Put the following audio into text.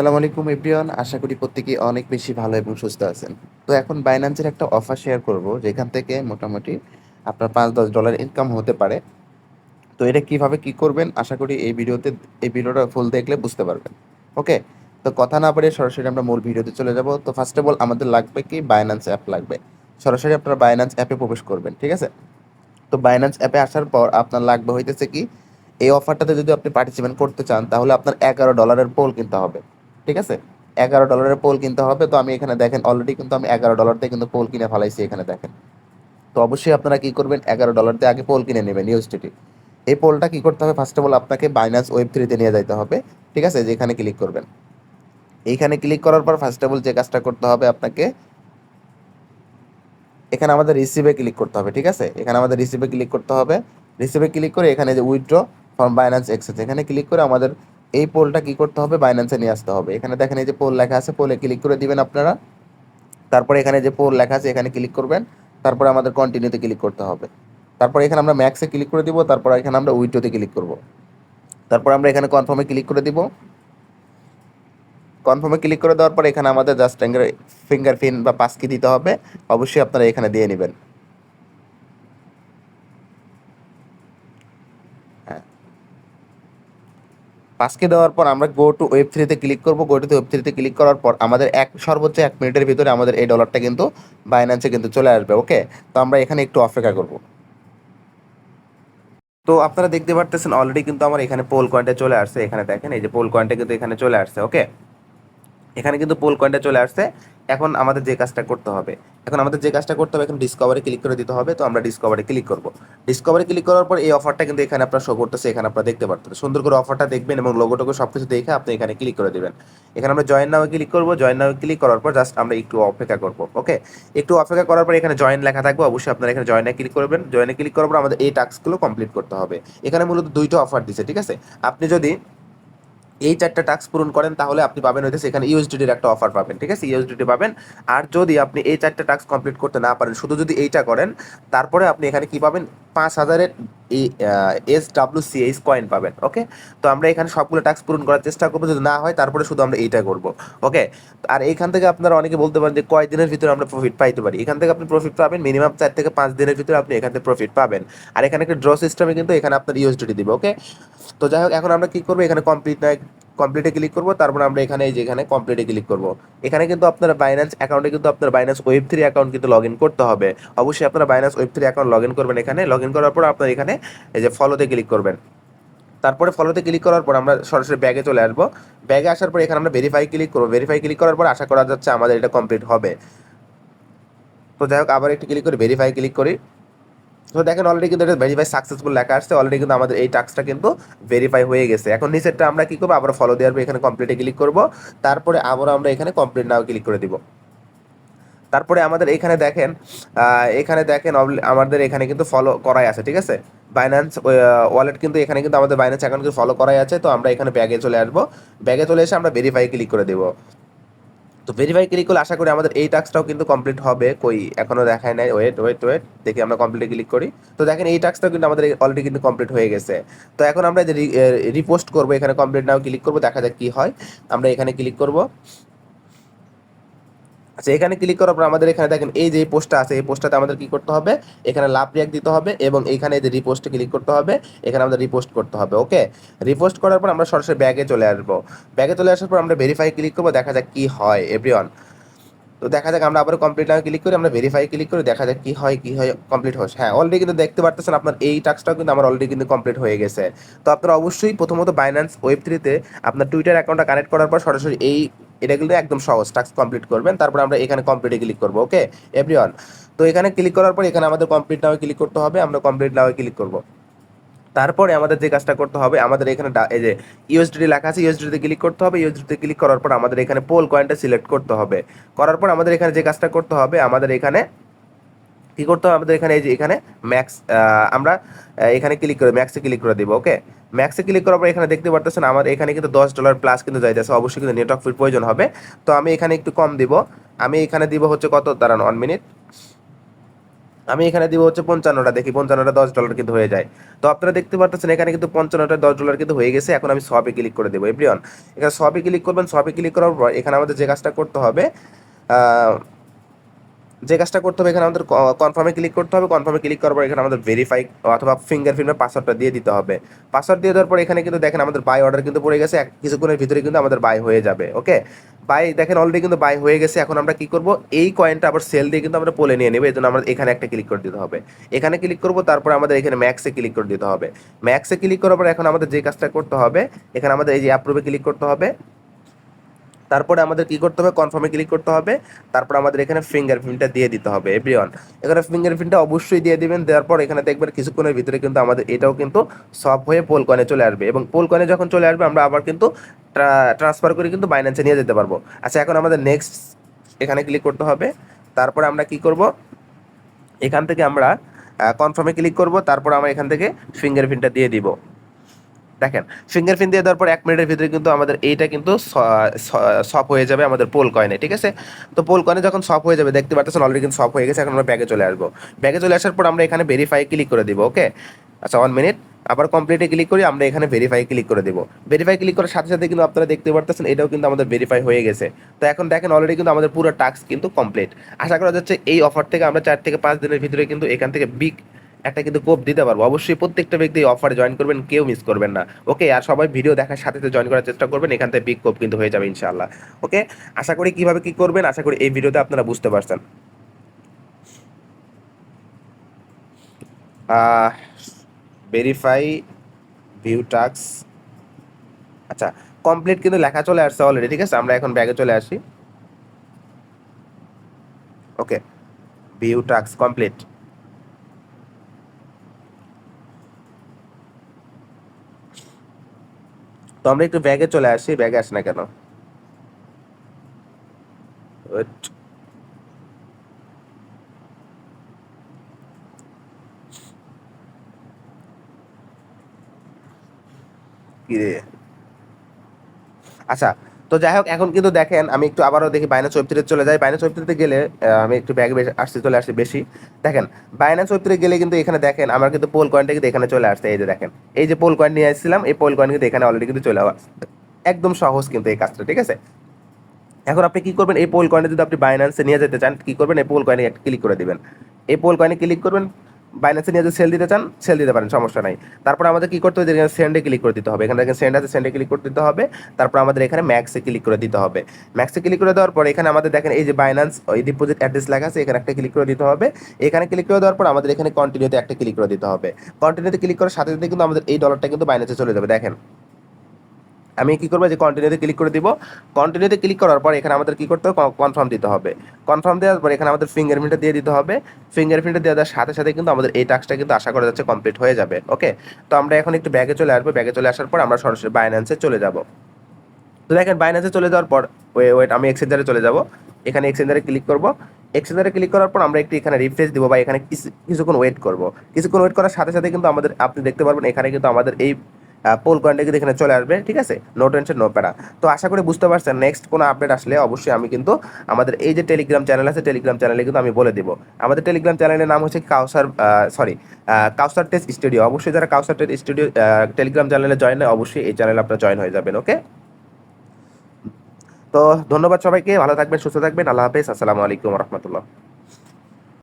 সালাম আলাইকুম, এভরিওয়ান। আশা করি প্রত্যেকেই অনেক বেশি ভালো এবং সুস্থ আছেন। তো এখন বাইন্যান্সের একটা অফার শেয়ার করব, যেখান থেকে মোটামুটি আপনার পাঁচ দশ ডলার ইনকাম হতে পারে। তো এটা কীভাবে কি করবেন? আশা করি এই ভিডিওতে, এই ভিডিওটা ফুল দেখলে বুঝতে পারবেন। ওকে? তো কথা না বলে সরাসরি আমরা মূল ভিডিওতে চলে যাব। তো ফার্স্ট অফ অল আমাদের লাগবে কি? বাইন্যান্স অ্যাপ লাগবে। সরাসরি আপনারা বাইন্যান্স অ্যাপে প্রবেশ করবেন, ঠিক আছে? তো বাইন্যান্স অ্যাপে আসার পর আপনার লাগবে হইতেছে কি? এই অফারটাতে যদি আপনি পার্টিসিপেট করতে চান, তাহলে আপনার এগারো ডলারের পোল কিনতে হবে। ঠিক আছে? এগারো ডলারের পোল কিনতে হবে। তো আমি এখানে দেখেন অলরেডি কিন্তু আমি এগারো ডলার দিয়ে কিন্তু পোল কিনে ফেলাইছি এখানে দেখেন। তো অবশ্যই আপনারা কি করবেন, এগারো ডলার দিয়ে আগে পোল কিনে নেবেন ইউএসটিটি এই পোলটা কি করতে হবে? ফার্স্ট অফ অল আপনাকে বাইন্যান্স ওয়েব থ্রিতে নিয়ে যাইতে হবে। ঠিক আছে? যেখানে ক্লিক করবেন। এইখানে ক্লিক করার পর ফার্স্ট অফ অল যে কাজটা করতে হবে আপনাকে, এখানে আমাদের রিসিভে ক্লিক করতে হবে, ঠিক আছে? এখানে আমাদের রিসিভে ক্লিক করতে হবে। রিসিভে ক্লিক করে এখানে যে উইথড্র ফ্রম বাইন্যান্স এক্সেস এখানে ক্লিক করে আমাদের এই পোলটা কি করতে হবে? বাইন্যান্সে নিয়ে আসতে হবে। এখানে দেখেন এই যে পোল লেখা আছে, পোলে ক্লিক করে দিবেন আপনারা। তারপরে এখানে যে পোল লেখা আছে, এখানে ক্লিক করবেন। তারপরে আমাদের কন্টিনিউতে ক্লিক করতে হবে। তারপর এখানে আমরা ম্যাক্সে ক্লিক করে দিব, তারপর এখানে আমরা উইথড্রোতে ক্লিক করব। তারপর আমরা এখানে কনফার্মে ক্লিক করে দিব। কনফার্মে ক্লিক করে দেওয়ার পর এখানে আমাদের জাস্ট ফিঙ্গার প্রিন্ট বা পাসকি দিতে হবে। অবশ্যই আপনারা এখানে দিয়ে নেবেন। হ্যাঁ। পাসকে দেওয়ার পর আমরা গো টু ওয়েব থ্রিতে ক্লিক করব। গো টু ওয়েব থ্রিতে ক্লিক করার পর আমাদের এক, সর্বোচ্চ এক মিনিটের ভিতরে আমাদের এই ডলারটা কিন্তু বাইন্যান্সে কিন্তু চলে আসবে ওকে তো আমরা এখানে একটু অপেক্ষা করব। তো আপনারা দেখতে পারতেছেন অলরেডি কিন্তু আমার এখানে পোল কয়েন্টে চলে আসছে। এখানে দেখেন, এই যে পোল কয়েন্টে কিন্তু এখানে চলে আসছে ওকে এখানে কিন্তু পোল কয়েনটা চলে আসছে। এখন আমাদের যে কাজটা করতে হবে। এখন আমাদের যে কাজটা করতে হবে, এখন ডিসকভারে ক্লিক করে দিতে হবে। তো আমরা ডিসকভারে ক্লিক করব। ডিসকভারে ক্লিক করার পর এই অফারটা কিন্তু এখানে আপনার শো করতেছে, এখানে আপনারা দেখতে পারতেন সুন্দর করে অফারটা দেখবেন এবং লোগোটোকে সব কিছু দেখে আপনি এখানে ক্লিক করে দিবেন। এখানে আমরা জয়েন নাও ক্লিক করব। জয়েন নাও ক্লিক করার পর জাস্ট আমরা একটু অপেক্ষা করব ওকে একটু অপেক্ষা করার পর এখানে জয়েন লেখা থাকবে। অবশ্যই আপনারা এখানে জয়েনে ক্লিক করবেন। জয়েনে ক্লিক করার পর আমাদের এই টাস্কগুলো কমপ্লিট করতে হবে। এখানে মূলত দুইটা অফার দিছে, ঠিক আছে? আপনি যদি এই চারটা টাস্ক পূরণ করেন, তাহলে আপনি পাবেন হইতেছে এখানে ইউএসডিটির একটা অফার পাবেন, ঠিক আছে? ইউএসডিটি পাবেন। আর যদি আপনি এই চারটা টাস্ক কমপ্লিট করতে না পারেন, শুধু যদি এইটা করেন, তারপরে আপনি এখানে কি পাবেন? পাঁচ হাজারের S W C H coin পাবেন ওকে তো আমরা এখানে সবগুলো টাস্ক পূরণ করার চেষ্টা করব, যদি না হয় তারপরে শুধু আমরা এইটা করব ওকে আর এখান থেকে আপনারা অনেকে বলতে পারেন যে কয় দিনের ভিতরে আমরা প্রফিট পাইতে পারি? এখান থেকে আপনি প্রফিট পাবেন মিনিমাম চার থেকে পাঁচ দিনের ভিতরে আপনি এখান থেকে প্রফিট পাবেন। আর এখানে একটা ড্র সিস্টেমে কিন্তু এখানে আপনার ইউএসডিটি দিবে ওকে তো যাই হোক, এখন আমরা কি করব? এখানে কমপ্লিট কমপ্লিটে ক্লিক করব, তারপর আমরা এখানে এই যে এখানে কমপ্লিটে ক্লিক করব। এখানে কিন্তু আপনার বাইন্যান্স অ্যাকাউন্টে কিন্তু আপনার বাইন্যান্স ওয়েব থ্রি অ্যাকাউন্ট কিন্তু লগ ইন করতে হবে। অবশ্যই আপনারা Binance web three account log in করবেন এখানে। লগ ইন করার পর আপনার এখানে এই যে ফলোতে ক্লিক করবেন। তারপরে ফলোতে ক্লিক করার পর আমরা সরাসরি ব্যাগে চলে আসব। ব্যাগে আসার পর এখানে আমরা ভেরিফাই ক্লিক করব। ভেরিফাই ক্লিক করার পর আশা করা যাচ্ছে আমাদের এটা কমপ্লিট হবে। তো যাই হোক, আবার একটু ক্লিক করি ভেরিফাই ক্লিক করি। তো দেখেন অলরেডি কিন্তু এটা ভেরিফাই সাকসেসফুল লেখা আসছে অলরেডি কিন্তু আমাদের এই টাস্কটা কিন্তু ভেরিফাই হয়ে গেছে। এখন নিচেরটা আমরা কি করব? আবার ফলো দেওয়ার এখানে কমপ্লিটে ক্লিক করব। তারপরে আবার আমরা এখানে কমপ্লিট নাও ক্লিক করে দিব। তারপরে আমাদের এখানে দেখেন এখানে দেখেন আমাদের এখানে কিন্তু ফলো করাই আছে, ঠিক আছে? বাইন্যান্স ওয়ালেট কিন্তু এখানে কিন্তু আমাদের বাইন্যান্স অ্যাকাউন্ট কিন্তু ফলো করাই আছে, তো আমরা এখানে ব্যাগে চলে আসব। ব্যাগে চলে এসে আমরা ভেরিফাই ক্লিক করে দেবো। তো ভেরিফাই ক্লিক করলে আশা করি আমাদের এই টাস্কটাও কিন্তু কমপ্লিট হবে। কই, এখনও দেখায় নাই। ওয়েট ওয়েট ওয়েট দেখি আমরা কমপ্লিট ক্লিক করি। তো দেখেন এই টাস্কটাও কিন্তু আমাদের অলরেডি কিন্তু কমপ্লিট হয়ে গেছে। তো এখন আমরা যে রিপোস্ট করব, এখানে কমপ্লিট নাও ক্লিক করব, দেখা যাক কি হয়। আমরা এখানে ক্লিক করব। আচ্ছা এখানে ক্লিক করার পর আমাদের এখানে দেখেন, এই যে পোস্টটা আছে, এই পোস্টটাতে আমাদের কি করতে হবে? এখানে লাভ রিয়াক্ট দিতে হবে এবং এখানে যে রিপোস্টে ক্লিক করতে হবে, এখানে আমাদের রিপোস্ট করতে হবে ওকে রিপোস্ট করার পর আমরা সরাসরি ব্যাগে চলে আসব। ব্যাগে চলে আসার পর আমরা ভেরিফাই ক্লিক করব, দেখা যাক কি হয় এভরিওয়ান তো দেখা যাক, আমরা আবার কমপ্লিট নামে ক্লিক করি, আমরা ভেরিফাই ক্লিক করে, দেখা যাক কি হয় কি হয় কমপ্লিট হচ্ছে। হ্যাঁ অলরেডি কিন্তু দেখতে পারতেছেন আপনার এই টাস্কটাও কিন্তু আমার অলরেডি কিন্তু কমপ্লিট হয়ে গেছে। তো আপনারা অবশ্যই প্রথমত বাইন্যান্স ওয়েব থ্রিতে আপনার টুইটার অ্যাকাউন্টটা কানেক্ট করার পর সরাসরি এই এটা কিন্তু একদম সহজ। টাস্ক কমপ্লিট করবেন, তারপর আমরা এখানে কমপ্লিটে ক্লিক করব ওকে এভরিওয়ান তো এখানে ক্লিক করার পর এখানে আমাদের কমপ্লিট নাও ক্লিক করতে হবে, আমরা কমপ্লিট নাও ক্লিক করব। তারপরে আমাদের যে কাজটা করতে হবে, আমাদের এখানে এই যে ইউএসডি লেখা আছে ইউএসডিতে ক্লিক করতে হবে ইউএসডিতে ক্লিক করার পর আমাদের এখানে পোল কয়েনটা সিলেক্ট করতে হবে। করার পর আমাদের এখানে যে কাজটা করতে হবে, আমাদের এখানে কি করতে হবে? আমাদের এখানে এই যে এখানে ম্যাক্স আমরা এখানে ক্লিক করে ম্যাক্সে ক্লিক করে দিব ওকে ম্যাক্সে ক্লিক করার পর এখানে দেখতে পারতেছেন আমার এখানে কিন্তু দশ ডলার প্লাস কিন্তু যাইতেছে, অবশ্যই কিন্তু নেটওয়ার্ক ফির প্রয়োজন হবে। তো আমি এখানে একটু কম দিব। আমি এখানে দিব হচ্ছে কত? দাঁড়ান ওয়ান মিনিট আমি এখানে দিব হচ্ছে পঞ্চান্নটা, দেখি পঞ্চান্নটা দশ ডলার কিন্তু হয়ে যায়। তো আপনারা দেখতে পাচ্ছেন এখানে কিন্তু পঞ্চান্নটা দশ ডলার কিন্তু হয়ে গেছে, এখন আমি সবে ক্লিক করে দেবো। এভরিওয়ান এখানে সবে ক্লিক করবেন সবে ক্লিক করার পর এখানে আমাদের যে কাজটা করতে হবে যে কাজটা করতে হবে, এখানে আমাদের কনফার্মে ক্লিক করতে হবে। কনফার্মে ক্লিক করার পর এখানে আমাদের ভেরিফাই অথবা ফিঙ্গারপ্রিন্টের পাসওয়ার্ডটা দিয়ে দিতে হবে। পাসওয়ার্ড দিয়ে দেওয়ার পর এখানে কিন্তু দেখেন আমাদের বাই অর্ডার কিন্তু পড়ে গেছে। কিছুক্ষণের ভিতরে কিন্তু আমাদের বাই হয়ে যাবে ওকে বাই দেখেন অলরেডি কিন্তু বাই হয়ে গেছে। এখন আমরা কি করব? এই কয়েনটা আবার সেল দিয়ে কিন্তু আমরা পোলে নিয়ে নেব। এই জন্য আমরা এখানে একটা ক্লিক করে দিতে হবে। এখানে ক্লিক করব, তারপর আমাদের এখানে ম্যাক্সে ক্লিক করে দিতে হবে। ম্যাক্সে ক্লিক করার পর এখন আমাদের যে কাজটা করতে হবে, এখানে আমাদের এই যে অ্যাপ্রুভে ক্লিক করতে হবে। তারপরে আমাদের কি করতে হবে? কনফার্মে ক্লিক করতে হবে। তারপর আমাদের এখানে ফিঙ্গারপ্রিন্টটা দিয়ে দিতে হবে এভরিওয়ান এখানে ফিঙ্গারপ্রিন্টটা অবশ্যই দিয়ে দিবেন, দেওয়ার পর এখানে দেখবেন কিছুক্ষণের ভিতরে কিন্তু আমাদের এটাও কিন্তু সব হয়ে পোল কয়েনে চলে আসবে এবং পোল কয়েনে যখন চলে আসবে, আমরা আবার কিন্তু ট্রান্সফার করে কিন্তু বাইন্যান্সে নিয়ে যেতে পারব। আচ্ছা এখন আমাদের নেক্সট এখানে ক্লিক করতে হবে। তারপরে আমরা কি করব? এখান থেকে আমরা কনফার্মে ক্লিক করব। তারপর আমরা এখান থেকে ফিঙ্গারপ্রিন্টটা দিয়ে দিব। দেখেন ফিঙ্গারপ্রিন্ট দিয়ে দেওয়ার পর এক মিনিটের ভিতরে কিন্তু আমাদের এইটা কিন্তু সফ হয়ে যাবে আমাদের পোল কয়েনে ঠিক আছে? তো পোল কয়েনে যখন সফ হয়ে যাবে, দেখতে পাচ্ছেন অলরেডি কিন্তু সপ হয়ে গেছে, এখন আমরা ব্যাগে চলে আসব। ব্যাগে চলে আসার পর আমরা এখানে ভেরিফাই ক্লিক করে দিব ওকে আচ্ছা ওয়ান মিনিট আবার কমপ্লিটে ক্লিক করি, আমরা এখানে ভেরিফাই ক্লিক করে দিব। ভেরিফাই ক্লিক করার সাথে সাথে কিন্তু আপনারা দেখতে পারতেছেন, এটাও কিন্তু আমাদের ভেরিফাই হয়ে গেছে। তো এখন দেখেন অলরেডি কিন্তু আমাদের পুরো টাস্ক কিন্তু কমপ্লিট আশা করা যাচ্ছে এই অফার থেকে আমরা চার থেকে পাঁচ দিনের ভিতরে কিন্তু এখান থেকে বিগ একটা কিন্তু কোপ দিতে পারব। অবশ্যই প্রত্যেকটা ব্যক্তি অফারে জয়েন করবেন, কেউ মিস করবেন না। ওকে আর সবাই ভিডিও দেখার সাথে জয়েন করার চেষ্টা করবেন, এখান থেকে বিগ কোপ কিন্তু হয়ে যাবে ইনশাআল্লাহ। ওকে আশা করি কীভাবে কি করবেন, আশা করি এই ভিডিওতে আপনারা বুঝতে পারছেন। ভেরিফাই ভিউ টাক্স আচ্ছা কমপ্লিট কিন্তু লেখা চলে আসছে অলরেডি ঠিক আছে? আমরা এখন ব্যাগে চলে আসি। ওকে ভিউ টাক্স কমপ্লিট তো আমরা একটু ব্যাগে চলে আসি ব্যাগে আসি না কেন. কি রে আচ্ছা তো যাই হোক, এখন কিন্তু দেখেন, আমি একটু আবারও দেখি বাইনান্স ওয়েবসাইটে চলে যাই। বাইনান্স ওয়েবসাইটে গেলে আমি একটু ব্যাগে আসতে চলে আসি বেশি। দেখেন বাইনান্স ওয়েবসাইটে গেলে কিন্তু এখানে দেখেন, আমার কিন্তু পোল কয়েনটা কিন্তু এখানে চলে আসছে। এই যে দেখেন, এই যে পোল কয়েন নিয়ে আসছিলাম, এই পোল কয়েন কিন্তু এখানে অলরেডি কিন্তু চলে আসছে একদম সহজ কিন্তু এই কাজটা, ঠিক আছে? এখন আপনি কি করবেন? এই পোল কয়েনে যদি আপনি বাইন্যান্সে নিয়ে যেতে চান, কি করবেন? এই পোল কয়েনে ক্লিক করে দিবেন। এই পোল কয়েনে ক্লিক করবেন বাইন্যান্সে নিয়ে যদি সেল দিতে চান সেল দিতে পারেন, সমস্যা নাই। তারপর আমাদের কী করতে হবে? এখানে সেন্ডে ক্লিক করে দিতে হবে। এখানে দেখেন সেন্ড আছে সেন্ডে ক্লিক করে দিতে হবে। তারপর আমাদের এখানে ম্যাক্সে ক্লিক করে দিতে হবে। ম্যাক্সে ক্লিক করে দেওয়ার পর এখানে আমাদের দেখেন এই যে বাইন্যান্স ওই ডিপোজিট অ্যাড্রেস লেখা আছে, এখানে একটা ক্লিক করে দিতে হবে। এখানে ক্লিক করে দেওয়ার পর আমাদের এখানে কন্টিনিউতে একটা ক্লিক করে দিতে হবে। কন্টিনিউতে ক্লিক করার সাথে সাথে কিন্তু আমাদের এই ডলারটা কিন্তু বাইন্যান্সে চলে যাবে। দেখেন আমি কি করব? যে কন্টিনিউতে ক্লিক করে দিব। কন্টিনিউতে ক্লিক করার পর এখানে আমাদের কি করতে হবে? কনফার্ম দিতে হবে। কনফার্ম দেওয়ার পর এখানে আমাদের ফিঙ্গারপ্রিন্টটা দিয়ে দিতে হবে। ফিঙ্গারপ্রিন্টটা দেওয়ার সাথে সাথে কিন্তু আমাদের এই টাস্কটা কিন্তু আশা করা যাচ্ছে কমপ্লিট হয়ে যাবে। ওকে তো আমরা এখন একটু ব্যাগে চলে আসব। ব্যাগে চলে আসার পর আমরা সরাসরি বাইন্যান্সে চলে যাব। তো দেখেন বাইন্যান্সে চলে যাওয়ার পর ওয়েট আমি এক্সচেঞ্জারে চলে যাব। এখানে এক্সচেঞ্জারে ক্লিক করব। এক্সচেঞ্জারে ক্লিক করার পর আমরা একটু এখানে রিফ্রেশ দিব বা এখানে কিছু- কিছুক্ষণ ওয়েট করব। কিছুক্ষণ ওয়েট করার সাথে সাথে কিন্তু আমাদের আপনি দেখতে পারবেন এখানে কিন্তু আমাদের এই পোল কয়েনটা কিন্তু এখানে চলে আসবে, ঠিক আছে? নো টেনশন নো প্যারা তো আশা করি বুঝতে পারছেন নেক্সট কোনো আপডেট আসলে অবশ্যই আমি কিন্তু আমাদের এই যে টেলিগ্রাম চ্যানেল আছে টেলিগ্রাম চ্যানেলে কিন্তু আমি বলে দিব। আমাদের টেলিগ্রাম চ্যানেলের নাম হচ্ছে Kawsar sorry Kawsar test studio অবশ্যই যারা কাউসার টেস্ট স্টুডিও টেলিগ্রাম চ্যানেলে জয়েন হয়, অবশ্যই এই চ্যানেলে আপনারা জয়েন হয়ে যাবেন ওকে তো ধন্যবাদ সবাইকে, ভালো থাকবেন, সুস্থ থাকবেন, আল্লাহ হাফেজ, আসসালামু আলাইকুম রহমতুল্লাহ।